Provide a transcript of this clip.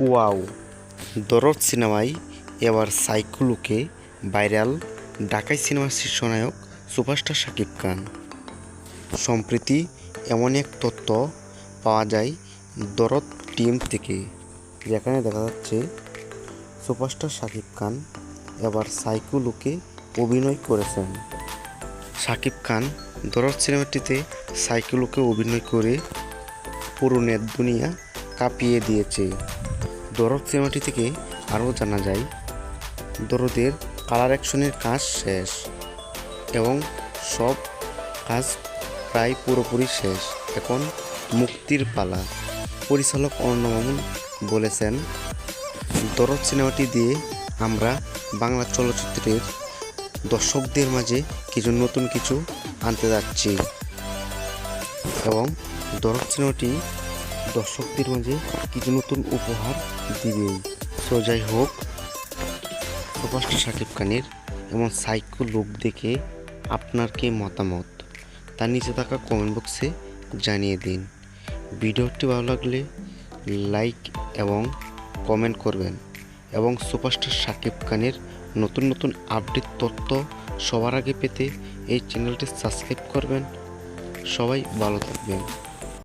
Wow দরদ সিনেমায় এবার সাইকুলুকে ভাইরাল ঢাকাই সিনেমার শীর্ষনায়ক সুপারস্টার শাকিব খান। সম্প্রতি এমন এক তথ্য পাওয়া যায় দরদ টিম থেকে, যেখানে দেখা যাচ্ছে সুপারস্টার শাকিব খান এবার সাইকুলুকে অভিনয় করেছেন। শাকিব খান দরদ সিনেমাটিতে সাইকুলুকে অভিনয় করে পুরো দুনিয়া কাঁপিয়ে দিয়েছে। দরদ সিনেমাটি থেকে আরও জানা যায়, দরদের কালার অ্যাকশনের কাজ শেষ এবং সব কাজ প্রায় পুরোপুরি শেষ। এখন মুক্তির পালা। পরিচালক অর্ণমামুন বলেছেন, দরদ সিনেমাটি দিয়ে আমরা বাংলা চলচ্চিত্রের দর্শকদের মাঝে কিছু নতুন কিছু আনতে যাচ্ছি এবং দরদ সিনেমাটি দর্শকদের মাঝে কিছু নতুন উপহার দিবেই সো যাই হোক সুপারস্টার শাকিব খানের এমন সাইকো লুক দেখে আপনার কি মতামত? তার নিচে থাকা কমেন্ট বক্সে জানিয়ে দিন। ভিডিওটি ভালো লাগলে লাইক এবং কমেন্ট করবেন এবং সুপারস্টার শাকিব খানের নতুন নতুন আপডেট তথ্য সবার আগে পেতে এই চ্যানেলটি সাবস্ক্রাইব করবেন। সবাই ভালো থাকবেন।